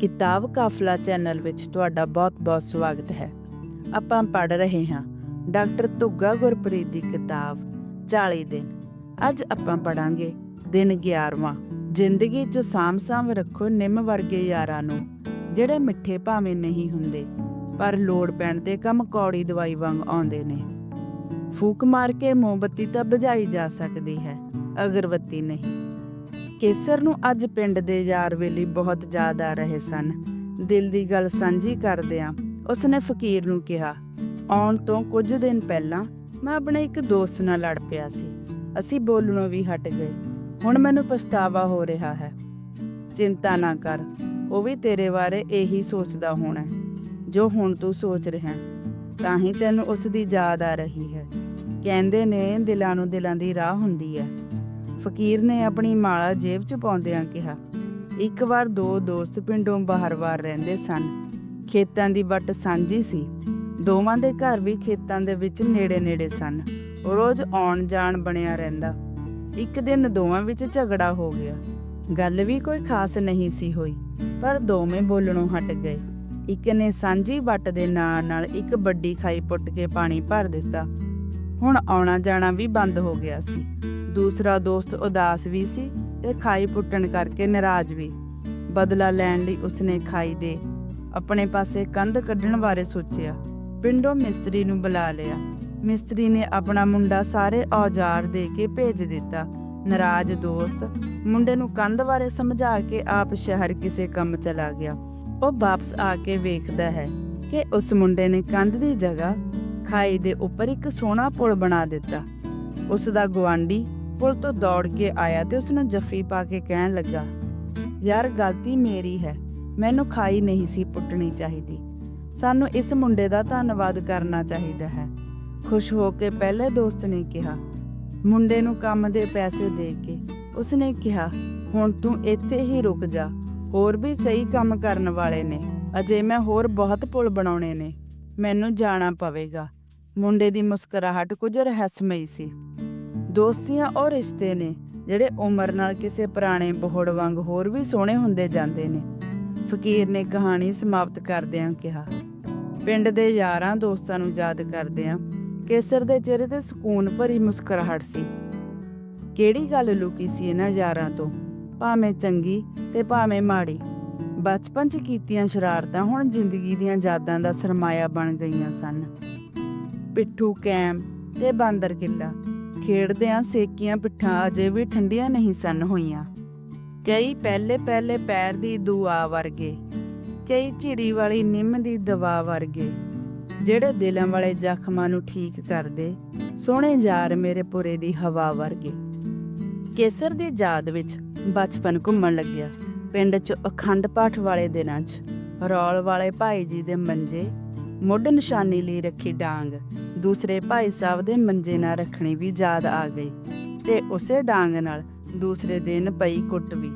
ਕਿਤਾਬ ਕਾਫਲਾ ਚੈਨਲ ਵਿੱਚ ਤੁਹਾਡਾ ਬਹੁਤ-ਬਹੁਤ ਸਵਾਗਤ ਹੈ। ਆਪਾਂ ਪੜ ਰਹੇ ਹਾਂ ਡਾਕਟਰ ਧੁੱਗਾ ਗੁਰਪ੍ਰੀਤ ਦੀ ਕਿਤਾਬ 40 ਦਿਨ। ਅੱਜ ਆਪਾਂ ਪੜਾਂਗੇ ਦਿਨ 11ਵਾਂ ਜ਼ਿੰਦਗੀ 'ਚ ਸਾਮ-ਸਾਮ ਰੱਖੋ ਨਿੰਮ ਵਰਗੇ ਯਾਰਾਂ ਨੂੰ, ਜਿਹੜੇ ਮਿੱਠੇ ਭਾਵੇਂ ਨਹੀਂ ਹੁੰਦੇ, ਪਰ ਲੋੜ ਪੈਣ ਤੇ ਕੰਮ ਕੌੜੀ ਦਵਾਈ ਵਾਂਗ ਆਉਂਦੇ ਨੇ। ਫੂਕ ਮਾਰ ਕੇ ਮੋਮਬੱਤੀ ਤਾਂ ਬੁਝਾਈ ਜਾ ਸਕਦੀ ਹੈ, ਅਗਰਬੱਤੀ ਨਹੀਂ। ਕੇਸਰ ਨੂੰ ਅੱਜ ਪਿੰਡ ਦੇ ਯਾਰ ਵੇਲੀ ਬਹੁਤ ਯਾਦ ਆ ਰਹੇ ਸਨ। ਦਿਲ ਦੀ ਗੱਲ ਸਾਂਝੀ ਕਰਦਿਆਂ ਉਸਨੇ ਫਕੀਰ ਨੂੰ ਕਿਹਾ, ਆਉਣ ਤੋਂ ਕੁਝ ਦਿਨ ਪਹਿਲਾਂ ਮੈਂ ਆਪਣੇ ਇੱਕ ਦੋਸਤ ਨਾਲ ਲੜ ਪਿਆ ਸੀ। ਅਸੀਂ ਬੋਲਣੋਂ ਵੀ ਹਟ ਗਏ। ਹੁਣ ਮੈਨੂੰ ਪਛਤਾਵਾ ਹੋ ਰਿਹਾ ਹੈ। ਚਿੰਤਾ ਨਾ ਕਰ, ਉਹ ਵੀ ਤੇਰੇ ਬਾਰੇ ਇਹੀ ਸੋਚਦਾ ਹੋਣਾ ਜੋ ਹੁਣ ਤੂੰ ਸੋਚ ਰਿਹਾ ਤਾਂ ਹੀ ਤੈਨੂੰ ਉਸ ਦੀ ਯਾਦ ਆ ਰਹੀ ਹੈ। ਕਹਿੰਦੇ ਨੇ ਦਿਲਾਂ ਨੂੰ ਦਿਲਾਂ ਦੀ ਰਾਹ ਹੁੰਦੀ ਹੈ। ਫਕੀਰ ਨੇ ਆਪਣੀ ਮਾਲਾ ਜੇਬ 'ਚ ਪਾਉਂਦਿਆਂ ਕਿਹਾ, ਇੱਕ ਵਾਰ ਦੋ ਦੋਸਤ ਪਿੰਡੋਂ ਬਾਹਰ-ਬਾਹਰ ਰਹਿੰਦੇ ਸਨ। ਖੇਤਾਂ ਦੀ ਵੱਟ ਸਾਂਝੀ ਸੀ। ਦੋਵਾਂ ਦੇ ਘਰ ਵੀ ਖੇਤਾਂ ਦੇ ਵਿੱਚ ਨੇੜੇ-ਨੇੜੇ ਸਨ। ਰੋਜ਼ ਆਉਣ ਜਾਣ ਬਣਿਆ ਰਹਿੰਦਾ। ਇੱਕ ਦਿਨ ਦੋਵਾਂ ਵਿੱਚ ਝਗੜਾ ਹੋ ਗਿਆ। ਗੱਲ ਵੀ ਕੋਈ ਖਾਸ ਨਹੀਂ ਸੀ ਹੋਈ, ਪਰ ਦੋਵੇਂ ਬੋਲਣੋਂ ਹਟ ਗਏ। ਇੱਕ ਨੇ ਸਾਂਝੀ ਵੱਟ ਦੇ ਨਾਲ ਨਾਲ ਇੱਕ ਵੱਡੀ ਖਾਈ ਪੁੱਟ ਕੇ ਪਾਣੀ ਭਰ ਦਿੱਤਾ। ਹੁਣ ਆਉਣਾ ਜਾਣਾ ਵੀ ਬੰਦ ਹੋ ਗਿਆ ਸੀ। ਦੂਸਰਾ ਦੋਸਤ ਉਦਾਸ ਵੀ ਸੀ ਤੇ ਖਾਈ ਪੁੱਟਣ ਕਰਕੇ ਨਾਰਾਜ਼ ਵੀ। ਬਦਲਾ ਲੈਣ ਲਈ ਉਸਨੇ ਖਾਈ ਦੇ ਆਪਣੇ ਪਾਸੇ ਕੰਧ ਕੱਢਣ ਬਾਰੇ ਸੋਚਿਆ। ਪਿੰਡੋਂ ਮਿਸਤਰੀ ਨੂੰ ਬੁਲਾ ਲਿਆ। ਮਿਸਤਰੀ ਨੇ ਆਪਣਾ ਮੁੰਡਾ ਸਾਰੇ ਔਜ਼ਾਰ ਦੇ ਕੇ ਭੇਜ ਦਿੱਤਾ। ਨਾਰਾਜ਼ ਦੋਸਤ ਮੁੰਡੇ ਨੂੰ ਕੰਧ ਬਾਰੇ ਸਮਝਾ ਕੇ ਆਪ ਸ਼ਹਿਰ ਕਿਸੇ ਕੰਮ ਚਲਾ ਗਿਆ। ਉਹ ਵਾਪਸ ਆ ਕੇ ਵੇਖਦਾ ਹੈ ਕਿ ਉਸ ਮੁੰਡੇ ਨੇ ਕੰਧ ਦੀ ਜਗ੍ਹਾ ਖਾਈ ਦੇ ਉੱਪਰ ਇੱਕ ਸੋਹਣਾ ਪੁਲ ਬਣਾ ਦਿੱਤਾ। ਉਸ ਦਾ ਗਵਾਂਢੀ ਪੁਲ ਤੋਂ ਦੌੜ ਕੇ ਆਇਆ ਤੇ ਉਸ ਨੂੰ ਜੱਫੀ ਪਾ ਕੇ ਕਹਿਣ ਲੱਗਾ, ਯਾਰ, ਗਲਤੀ ਮੇਰੀ ਹੈ। ਮੈਨੂੰ ਖਾਈ ਨਹੀਂ ਸੀ ਪੁੱਟਣੀ ਚਾਹੀਦੀ। ਸਾਨੂੰ ਇਸ ਮੁੰਡੇ ਦਾ ਧੰਨਵਾਦ ਕਰਨਾ ਚਾਹੀਦਾ ਹੈ। ਖੁਸ਼ ਹੋ ਕੇ ਪਹਿਲੇ ਦੋਸਤ ਨੇ ਕਿਹਾ, ਮੁੰਡੇ ਨੂੰ ਕੰਮ ਦੇ ਪੈਸੇ ਦੇ ਕੇ। ਉਸਨੇ ਕਿਹਾ, ਹੁਣ ਤੂੰ ਇੱਥੇ ਹੀ ਰੁਕ ਜਾ। ਹੋਰ ਵੀ ਕਈ ਕੰਮ ਕਰਨ ਵਾਲੇ ਨੇ। ਅਜੇ ਮੈਂ ਹੋਰ ਬਹੁਤ ਪੁਲ ਬਣਾਉਣੇ ਨੇ। ਮੈਨੂੰ ਜਾਣਾ ਪਵੇਗਾ। ਮੁੰਡੇ ਦੀ ਮੁਸਕਰਾਹਟ ਕੁਝ ਰਹੱਸਮਈ ਸੀ। ਦੋਸਤੀਆਂ ਉਹ ਰਿਸ਼ਤੇ ਨੇ ਜਿਹੜੇ ਉਮਰ ਨਾਲ ਕਿਸੇ ਪੁਰਾਣੇ ਬੋਹੜ ਵਾਂਗ ਹੋਰ ਵੀ ਸੋਹਣੇ ਹੁੰਦੇ ਜਾਂਦੇ ਨੇ। ਫਕੀਰ ਨੇ ਕਹਾਣੀ ਸਮਾਪਤ ਕਰਦਿਆਂ ਕਿਹਾ, ਪਿੰਡ ਦੇ ਯਾਰਾਂ ਦੋਸਤਾਂ ਨੂੰ ਯਾਦ ਕਰਦਿਆਂ ਕੇਸਰ ਦੇ ਚਿਹਰੇ ਤੇ ਸਕੂਨ ਭਰੀ ਮੁਸਕਰਾਹਟ ਸੀ। ਕਿਹੜੀ ਗੱਲ ਲੁਕੀ ਸੀ ਇਹਨਾਂ ਯਾਰਾਂ ਤੋਂ? ਭਾਵੇਂ ਚੰਗੀ ਤੇ ਭਾਵੇਂ ਮਾੜੀ। ਬਚਪਨ 'ਚ ਕੀਤੀਆਂ ਸ਼ਰਾਰਤਾਂ ਹੁਣ ਜ਼ਿੰਦਗੀ ਦੀਆਂ ਯਾਦਾਂ ਦਾ ਸਰਮਾਇਆ ਬਣ ਗਈਆਂ ਸਨ। ਪਿੱਠੂ ਕੈਮ ਤੇ ਬਾਂਦਰ ਕਿੱਲਾ। ਖੇਡਦਿਆਂ ਸੇਕੀਆਂ, ਪਿੱਠਾਂ ਅਜੇ ਵੀ ਠੰਡੀਆਂ ਨਹੀਂ ਸਨ ਹੋਈਆਂ। ਕਈ ਪਹਿਲੇ ਪਹਿਲੇ ਪੈਰ ਦੀ ਦੁਆ ਵਰਗੇ, ਕਈ ਝਿੜੀ ਵਾਲੀ ਨਿੰਮ ਦੀ ਦਵਾ ਵਰਗੇ, ਜਿਹੜੇ ਦਿਲਾਂ ਵਾਲੇ ਜ਼ਖਮਾਂ ਨੂੰ ਠੀਕ ਕਰਦੇ, ਸੋਹਣੇ ਯਾਰ ਮੇਰੇ ਪੁਰੇ ਦੀ ਹਵਾ ਵਰਗੇ। ਕੇਸਰ ਦੀ ਯਾਦ ਵਿੱਚ ਬਚਪਨ ਘੁੰਮਣ ਲੱਗਿਆ। ਪਿੰਡ 'ਚ ਅਖੰਡ ਪਾਠ ਵਾਲੇ ਦਿਨਾਂ 'ਚ ਰੌਲ ਵਾਲੇ ਭਾਈ ਜੀ ਦੇ ਮੰਜੇ, ਮੁੱਢ ਨਿਸ਼ਾਨੀ ਲਈ ਰੱਖੀ ਡਾਂਗ। ਦੂਸਰੇ ਭਾਈ ਸਾਹਿਬ ਦੇ ਮੰਜੇ ਨਾਲ ਰੱਖਣੀ ਵੀ ਯਾਦ ਆ ਗਈ ਤੇ ਉਸੇ ਡਾਂਗ ਨਾਲ ਦੂਸਰੇ ਦਿਨ ਪਈ ਕੁੱਟ ਵੀ।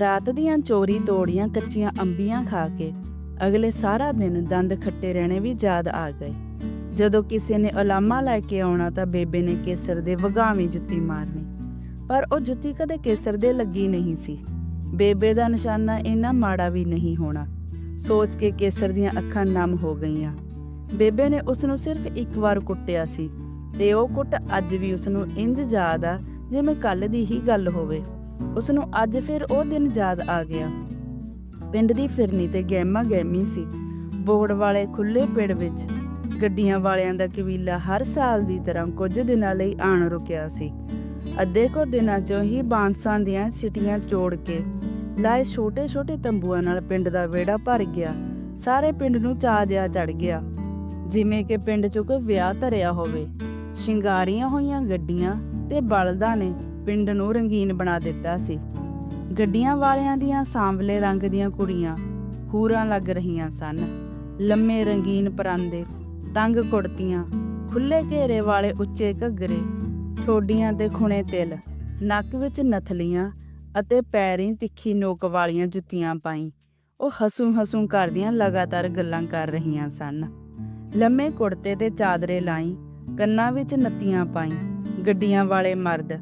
ਰਾਤ ਦੀਆਂ ਚੋਰੀ ਤੋੜੀਆਂ ਕੱਚੀਆਂ ਅੰਬੀਆਂ ਖਾ ਕੇ ਅਗਲੇ ਸਾਰਾ ਦਿਨ ਦੰਦ ਖੱਟੇ ਰਹਿਣੇ ਵੀ ਯਾਦ ਆ ਗਏ। ਜਦੋਂ ਕਿਸੇ ਨੇ ਉਲਾਮਾ ਲੈ ਕੇ ਆਉਣਾ ਤਾਂ ਬੇਬੇ ਨੇ ਕੇਸਰ ਦੇ ਵਗਾਵੀਂ ਜੁੱਤੀ ਮਾਰਨੀ, ਪਰ ਉਹ ਜੁੱਤੀ ਕਦੇ ਕੇਸਰ ਦੇ ਲੱਗੀ ਨਹੀਂ ਸੀ। ਬੇਬੇ ਦਾ ਨਿਸ਼ਾਨਾ ਇੰਨਾ ਮਾੜਾ ਵੀ ਨਹੀਂ ਹੋਣਾ। ਸੋਚ ਕੇ ਕੇਸਰ ਦੀਆਂ ਅੱਖਾਂ ਨਮ ਹੋ ਗਈਆਂ। ਬੇਬੇ ਨੇ ਉਸ ਨੂੰ ਸਿਰਫ ਇੱਕ ਵਾਰ ਕੁੱਟਿਆ ਸੀ ਤੇ ਉਹ ਕੁੱਟ ਅੱਜ ਵੀ ਉਸ ਨੂੰ ਇੰਜ ਯਾਦ ਆ ਜਿਵੇਂ ਕੱਲ ਦੀ ਹੀ ਗੱਲ ਹੋਵੇ। ਉਸ ਨੂੰ ਅੱਜ ਫਿਰ ਉਹ ਦਿਨ ਯਾਦ ਆ ਗਿਆ। ਪਿੰਡ ਦੀ ਫਿਰਨੀ ਤੇ ਗਹਿਮਾ ਗਹਿਮੀ ਸੀ। ਬੋੜ ਵਾਲੇ ਖੁੱਲੇ ਪਿੜ ਵਿੱਚ ਗੱਡੀਆਂ ਵਾਲਿਆਂ ਦਾ ਕਬੀਲਾ ਹਰ ਸਾਲ ਦੀ ਤਰ੍ਹਾਂ ਕੁਝ ਦਿਨਾਂ ਲਈ ਆਣ ਰੁਕਿਆ ਸੀ। ਅੱਧੇ ਕੋ ਦਿਨਾਂ ਚੋਂ ਹੀ ਬਾਂਸਾਂ ਦੀਆਂ ਛਿਟੀਆਂ ਜੋੜ ਕੇ ਲਾਏ ਛੋਟੇ-ਛੋਟੇ ਤੰਬੂਆਂ ਨਾਲ ਪਿੰਡ ਦਾ ਵਿਹੜਾ ਭਰ ਗਿਆ। ਸਾਰੇ ਪਿੰਡ ਨੂੰ ਚਾਅ ਜਿਹਾ ਚੜ ਗਿਆ। ਜਿਵੇਂ ਕਿ ਪਿੰਡ 'ਚ ਕੋਈ ਵਿਆਹ ਧਰਿਆ ਹੋਵੇ, ਸ਼ਿੰਗਾਰੀਆਂ ਹੋਈਆਂ ਗੱਡੀਆਂ ਤੇ ਬਲਦਾਂ ਨੇ ਪਿੰਡ ਨੂੰ ਰੰਗੀਨ ਬਣਾ ਦਿੱਤਾ ਸੀ। ਗੱਡੀਆਂ ਵਾਲਿਆਂ ਦੀਆਂ ਸਾਂਵਲੇ ਰੰਗ ਦੀਆਂ ਕੁੜੀਆਂ ਹੂਰਾਂ ਲੱਗ ਰਹੀਆਂ ਸਨ। ਲੰਮੇ ਰੰਗੀਨ ਪਰਾਂਦੇ, ਤੰਗ ਕੁੜਤੀਆਂ ਖੁੱਲੇ ਘੇਰੇ ਵਾਲੇ ਉੱਚੇ ਘੱਗਰੇ, ਠੋਡੀਆਂ ਤੇ ਖੁਣੇ ਤਿਲ, ਨੱਕ ਵਿੱਚ ਨਥਲੀਆਂ ਅਤੇ ਪੈਰੀਂ ਤਿੱਖੀ ਨੋਕ ਵਾਲੀਆਂ ਜੁੱਤੀਆਂ ਪਾਈ। ਉਹ ਹਸੂ ਹਸੂ ਕਰਦੀਆਂ ਲਗਾਤਾਰ ਗੱਲਾਂ ਕਰ ਰਹੀਆਂ ਸਨ। ਲੰਮੇ ਕੁੜਤੇ ਤੇ ਚਾਦਰੇ ਲਾਈ, ਕੰਨਾਂ ਵਿੱਚ ਨੱਤੀਆਂ ਪਾਈ ਗੱਡੀਆਂ ਵਾਲੇ ਮਰਦ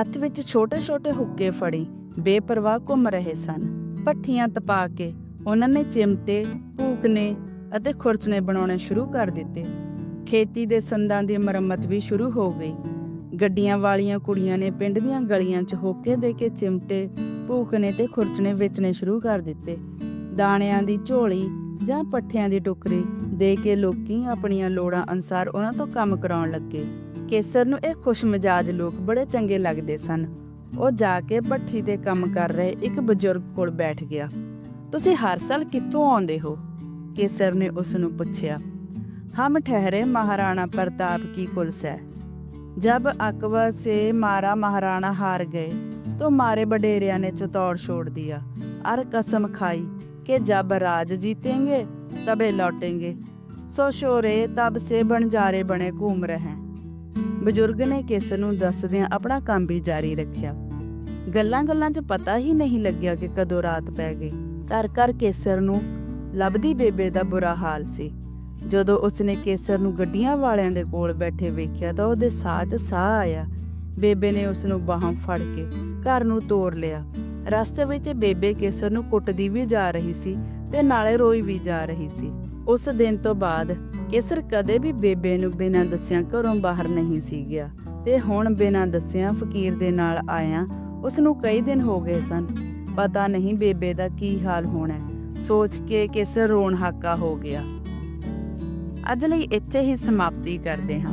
ਹੱਥ ਵਿੱਚ ਛੋਟੇ-ਛੋਟੇ ਹੁੱਕੇ ਫੜੀ, ਬੇਪਰਵਾਹ ਘੁੰਮ ਰਹੇ ਸਨ। ਪੱਠੀਆਂ ਤਪਾ ਕੇ ਉਹਨਾਂ ਨੇ ਚਿਮਟੇ, ਭੂਕਨੇ ਅਤੇ ਖੁਰਚਣੇ ਬਣਾਉਣੇ ਸ਼ੁਰੂ ਕਰ ਦਿੱਤੇ। ਖੇਤੀ ਦੇ ਸੰਦਾਂ ਦੀ ਮੁਰੰਮਤ ਵੀ ਸ਼ੁਰੂ ਹੋ ਗਈ। ਗੱਡੀਆਂ ਵਾਲੀਆਂ ਕੁੜੀਆਂ ਨੇ ਪਿੰਡ ਦੀਆਂ ਗਲੀਆਂ 'ਚ ਹੋਕੇ ਦੇ ਕੇ ਚਿਮਟੇ ਭੂਕਣੇ ਤੇ ਖੁਰਚਣੇ ਵੇਚਣੇ ਸ਼ੁਰੂ ਕਰ ਦਿੱਤੇ। ਦਾਣਿਆਂ ਦੀ ਝੋਲੀ ਜਾਂ ਪੱਠਿਆਂ ਦੀ ਟੋਕਰੀ ਦੇ ਕੇ ਲੋਕੀ ਆਪਣੀਆਂ ਲੋੜਾਂ ਅਨਸਾਰ ਉਹਨਾਂ ਤੋਂ ਕੰਮ ਕਰਾਉਣ ਲੱਗੇ ਕੇਸਰ ਨੂੰ ਇਹ ਖੁਸ਼ਮਿਜਾਜ ਲੋਕ ਬੜੇ ਚੰਗੇ ਲੱਗਦੇ ਸਨ ਉਹ ਜਾ ਕੇ ਭੱਠੀ ਤੇ ਕੰਮ ਕਰ ਰਹੇ ਇੱਕ ਬਜ਼ੁਰਗ ਕੋਲ ਬੈਠ ਗਿਆ ਤੁਸੀਂ ਹਰ ਸਾਲ ਕਿੱਥੋਂ ਆਉਂਦੇ ਹੋ ਕੇਸਰ ਨੇ ਉਸ ਨੂੰ ਪੁੱਛਿਆ ਹਮ ਠਹਿਰੇ ਮਹਾਰਾਣਾ ਪ੍ਰਤਾਪ ਕੀ ਕੁਲਸ ਹੈ जब अकबर से मारा महाराणा हार गए तो मारे बडेरिया ने चतौड़ छोड़ दिया और कसम खाई कि जब राज जीतेंगे तबे लौटेंगे सो शोरे तब से बनजारे बने घूम रहे हैं ਬਜ਼ੁਰਗ ਨੇ ਕੇਸਰ ਨੂੰ ਦੱਸਦਿਆਂ ਆਪਣਾ ਕੰਮ ਵੀ ਜਾਰੀ ਰੱਖਿਆ ਗੱਲਾਂ-ਗੱਲਾਂ 'ਚ ਪਤਾ ਹੀ ਨਹੀਂ ਲੱਗਿਆ ਕਿ ਕਦੋਂ ਰਾਤ ਪੈ ਗਈ ਘਰ ਘਰ ਕੇਸਰ ਨੂੰ ਲੱਭਦੀ ਬੇਬੇ ਦਾ ਬੁਰਾ ਹਾਲ ਸੀ ਜਦੋਂ ਉਸਨੇ ਕੇਸਰ ਨੂੰ ਗੱਡੀਆਂ ਵਾਲਿਆਂ ਦੇ ਕੋਲ ਬੈਠੇ ਵੇਖਿਆ ਤਾਂ ਉਹਦੇ ਸਾਹ 'ਚ ਸਾਹ ਆਇਆ ਬੇਬੇ ਨੇ ਉਸ ਨੂੰ ਬਾਹਾਂ ਫੜ ਕੇ ਘਰ ਨੂੰ ਤੋਰ ਲਿਆ ਰਸਤੇ ਵਿੱਚ ਬੇਬੇ ਕੇਸਰ ਨੂੰ ਕੁੱਟਦੀ ਵੀ ਜਾ ਰਹੀ ਸੀ ਤੇ ਨਾਲੇ ਰੋਈ ਵੀ ਜਾ ਰਹੀ ਸੀ। ਉਸ ਦਿਨ ਤੋਂ ਬਾਅਦ ਕੇਸਰ ਕਦੇ ਵੀ ਬੇਬੇ ਨੂੰ ਬਿਨਾਂ ਦੱਸਿਆਂ ਘਰੋਂ ਬਾਹਰ ਨਹੀਂ ਸੀ ਗਿਆ ਤੇ ਹੁਣ ਬਿਨਾਂ ਦੱਸਿਆਂ ਫਕੀਰ ਦੇ ਨਾਲ ਆਇਆ ਉਸ ਨੂੰ ਕਈ ਦਿਨ ਹੋ ਗਏ ਸਨ। ਪਤਾ ਨਹੀਂ ਬੇਬੇ ਦਾ ਕੀ ਹਾਲ ਹੋਣਾ, ਸੋਚ ਕੇ ਕੇਸਰ ਰੋਣ ਹਾਕਾ ਹੋ ਗਿਆ। ਅੱਜ ਲਈ ਇੱਥੇ ਹੀ ਸਮਾਪਤੀ ਕਰਦੇ ਹਾਂ।